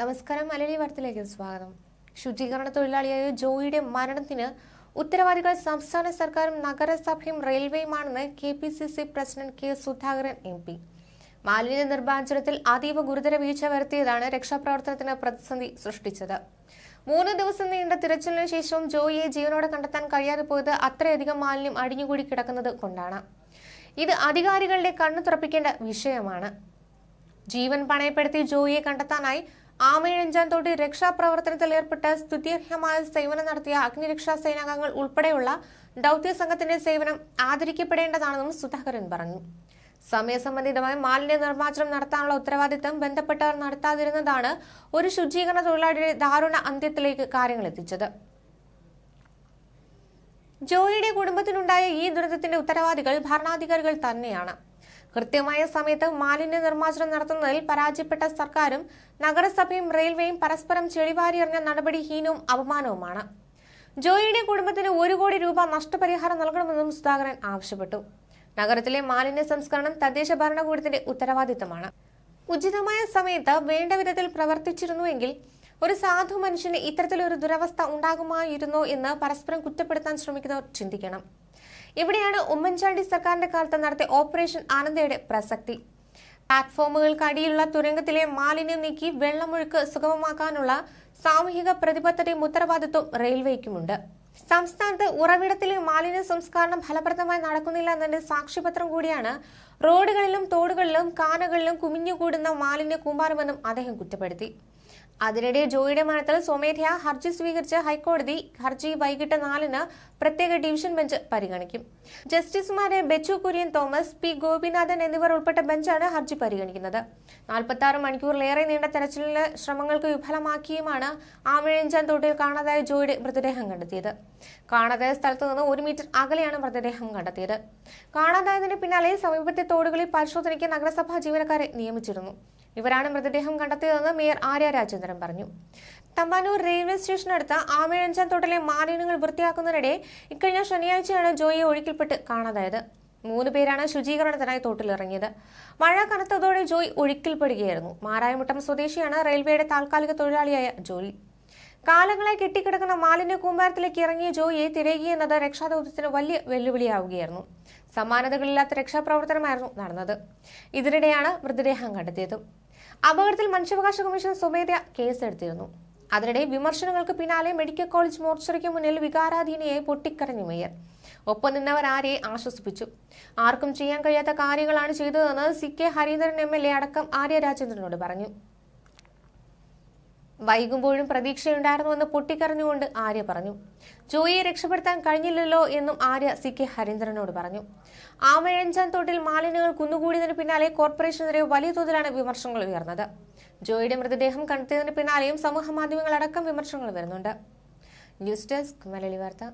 നമസ്കാരം മലയാളി വാർത്തയിലേക്ക് സ്വാഗതം. ശുചീകരണ തൊഴിലാളിയായ ജോയിയുടെ മരണത്തിന് ഉത്തരവാദികൾ സംസ്ഥാന സർക്കാരും നഗരസഭയും റെയിൽവേയുമാണെന്ന് K P C C president K Sudhakaran M P. മാലിന്യ നിർമ്മാർജനത്തിൽ അതീവ ഗുരുതര വീഴ്ച വരുത്തിയതാണ് രക്ഷാപ്രവർത്തനത്തിന് പ്രതിസന്ധി സൃഷ്ടിച്ചത്. മൂന്ന് ദിവസം നീണ്ട തിരച്ചിലിനു ശേഷവും ജോയിയെ ജീവനോടെ കണ്ടെത്താൻ കഴിയാതെ പോയത് അത്രയധികം മാലിന്യം അടിഞ്ഞുകൂടി കിടക്കുന്നത് കൊണ്ടാണ്. ഇത് അധികാരികളുടെ കണ്ണു തുറപ്പിക്കേണ്ട വിഷയമാണ്. ജീവൻ പണയപ്പെടുത്തി ജോയിയെ കണ്ടെത്താനായി ആമയിഴഞ്ചാൻതോട്ടി രക്ഷാപ്രവർത്തനത്തിൽ ഏർപ്പെട്ട സ്തുത്യർഹമായ സേവനം നടത്തിയ അഗ്നിരക്ഷാ സേനാംഗങ്ങൾ ഉൾപ്പെടെയുള്ള ദൗത്യ സംഘത്തിന്റെ സേവനം ആദരിക്കപ്പെടേണ്ടതാണെന്നും സുധാകരൻ പറഞ്ഞു. സമയസംബന്ധിതമായി മാലിന്യ നിർമ്മാർജനം നടത്താനുള്ള ഉത്തരവാദിത്തം ബന്ധപ്പെട്ടവർ നടത്താതിരുന്നതാണ് ഒരു ശുചീകരണ തൊഴിലാളിയുടെ ദാരുണ അന്ത്യത്തിലേക്ക് കാര്യങ്ങൾ എത്തിച്ചത്. ജോയിയുടെ കുടുംബത്തിനുണ്ടായ ഈ ദുരന്തത്തിന്റെ ഉത്തരവാദികൾ ഭരണാധികാരികൾ തന്നെയാണ്. കൃത്യമായ സമയത്ത് മാലിന്യ നിർമ്മാർജനം നടത്തുന്നതിൽ പരാജയപ്പെട്ട സർക്കാരും നഗരസഭയും റെയിൽവേയും പരസ്പരം ചെളിവാരിയെറിഞ്ഞ നടപടി ഹീനവും അപമാനവുമാണ്. ജോയിയുടെ കുടുംബത്തിന് ഒരു കോടി രൂപ നഷ്ടപരിഹാരം നൽകണമെന്നും സുധാകരൻ ആവശ്യപ്പെട്ടു. നഗരത്തിലെ മാലിന്യ സംസ്കരണം തദ്ദേശ ഭരണകൂടത്തിന്റെ ഉത്തരവാദിത്തമാണ്. ഉചിതമായ സമയത്ത് വേണ്ട വിധത്തിൽ പ്രവർത്തിച്ചിരുന്നുവെങ്കിൽ ഒരു സാധു മനുഷ്യന് ഇത്തരത്തിലൊരു ദുരവസ്ഥ ഉണ്ടാകുമായിരുന്നോ എന്ന് പരസ്പരം കുറ്റപ്പെടുത്താൻ ശ്രമിക്കുന്നവർ ചിന്തിക്കണം. ഇവിടെയാണ് ഉമ്മൻചാണ്ടി സർക്കാരിന്റെ കാലത്ത് നടത്തിയ ഓപ്പറേഷൻ ആനന്ദയുടെ പ്രസക്തി. പ്ലാറ്റ്ഫോമുകൾക്കടിയിലുള്ള തുരങ്കത്തിലെ മാലിന്യം നീക്കി വെള്ളമൊഴുക്ക് സുഗമമാക്കാനുള്ള സാമൂഹിക പ്രതിബദ്ധതയും ഉത്തരവാദിത്വം റെയിൽവേക്കുമുണ്ട്. സംസ്ഥാനത്ത് ഉറവിടത്തിലെ മാലിന്യ സംസ്കരണം ഫലപ്രദമായി നടക്കുന്നില്ല എന്നതിന്റെ സാക്ഷ്യപത്രം കൂടിയാണ് റോഡുകളിലും തോടുകളിലും കാനകളിലും കുമിഞ്ഞുകൂടുന്ന മാലിന്യ കൂമ്പാരമെന്നും അദ്ദേഹം കുറ്റപ്പെടുത്തി. അതിനിടെ ജോയിയുടെ മരണത്തിൽ സ്വമേധയാ ഹർജി സ്വീകരിച്ച് ഹൈക്കോടതി ഹർജി വൈകിട്ട് നാലിന് പ്രത്യേക ഡിവിഷൻ ബെഞ്ച് പരിഗണിക്കും. ജസ്റ്റിസുമാരെ ബെച്ചു കുര്യൻ തോമസ് പി ഗോപിനാഥൻ എന്നിവർ ഉൾപ്പെട്ട ബെഞ്ചാണ് ഹർജി പരിഗണിക്കുന്നത്. നാൽപ്പത്തി ആറ് മണിക്കൂറിലേറെ നീണ്ട തെരച്ചിലിന് ശ്രമങ്ങൾക്ക് വിഫലമാക്കിയുമാണ് ആമിഴഞ്ചാൻ തോട്ടിൽ കാണാതായ ജോയിയുടെ മൃതദേഹം കണ്ടെത്തിയത്. കാണാതായ സ്ഥലത്ത് നിന്ന് ഒരു മീറ്റർ അകലെയാണ് മൃതദേഹം കണ്ടെത്തിയത്. കാണാതായതിന് പിന്നാലെ സമീപത്തെ തോടുകളിൽ പരിശോധനയ്ക്ക് നഗരസഭാ ജീവനക്കാരെ നിയമിച്ചിരുന്നു. ഇവരാണ് മൃതദേഹം കണ്ടെത്തിയതെന്ന് മേയർ ആര്യ രാജേന്ദ്രൻ പറഞ്ഞു. തമ്പാനൂർ റെയിൽവേ സ്റ്റേഷനടുത്ത് ആമയഞ്ചാൻ തോട്ടിലെ മാലിന്യങ്ങൾ വൃത്തിയാക്കുന്നതിനിടെ ഇക്കഴിഞ്ഞ ശനിയാഴ്ചയാണ് ജോയിയെ ഒഴുക്കിൽപ്പെട്ട് കാണാതായത്. മൂന്ന് പേരാണ് ശുചീകരണത്തിനായി തോട്ടിലിറങ്ങിയത്. മഴ കനത്തതോടെ ജോയ് ഒഴുക്കിൽപ്പെടുകയായിരുന്നു. മാരായമുട്ടം സ്വദേശിയാണ് റെയിൽവേയുടെ താൽക്കാലിക തൊഴിലാളിയായ ജോലി കാലങ്ങളായി കെട്ടിക്കിടക്കുന്ന മാലിന്യ കൂമ്പാരത്തിലേക്ക് ഇറങ്ങിയ ജോയിയെ തിരയുകയെന്നത് രക്ഷാദൌത്യത്തിന് വലിയ വെല്ലുവിളിയാവുകയായിരുന്നു. സമാനതകളില്ലാത്ത രക്ഷാപ്രവർത്തനമായിരുന്നു നടന്നത്. ഇതിനിടെയാണ് മൃതദേഹം കണ്ടെത്തിയത്. അപകടത്തിൽ മനുഷ്യാവകാശ കമ്മീഷൻ സ്വമേധയ കേസെടുത്തിരുന്നു. അതിനിടെ വിമർശനങ്ങൾക്ക് പിന്നാലെ മെഡിക്കൽ കോളേജ് മോർച്ചറിക്ക് മുന്നിൽ വികാരാധീനയായി പൊട്ടിക്കരഞ്ഞു മേയർ. ഒപ്പം നിന്നവർ ആരെയെ ആശ്വസിപ്പിച്ചു. ആർക്കും ചെയ്യാൻ കഴിയാത്ത കാര്യങ്ങളാണ് ചെയ്തതെന്ന് C K Hareendran M L A അടക്കം ആര്യ രാജേന്ദ്രനോട് പറഞ്ഞു. വൈകുമ്പോഴും പ്രതീക്ഷയുണ്ടായിരുന്നുവെന്ന് പൊട്ടിക്കറിഞ്ഞുകൊണ്ട് ആര്യ പറഞ്ഞു. ജോയിയെ രക്ഷപ്പെടുത്താൻ കഴിഞ്ഞില്ലല്ലോ എന്നും ആര്യ സി കെ ഹരീന്ദ്രനോട് പറഞ്ഞു. ആമഴഞ്ചാൻ തോട്ടിൽ മാലിന്യങ്ങൾ കുന്നുകൂടിയതിന് പിന്നാലെ കോർപ്പറേഷനെതിരെ വലിയ തോതിലാണ് വിമർശനങ്ങൾ ഉയർന്നത്. ജോയിയുടെ മൃതദേഹം കണ്ടെത്തിയതിന് പിന്നാലെയും സമൂഹ മാധ്യമങ്ങളടക്കം വിമർശനങ്ങൾ വരുന്നുണ്ട്. ന്യൂസ് ഡെസ്ക് മലയാളി വാർത്ത.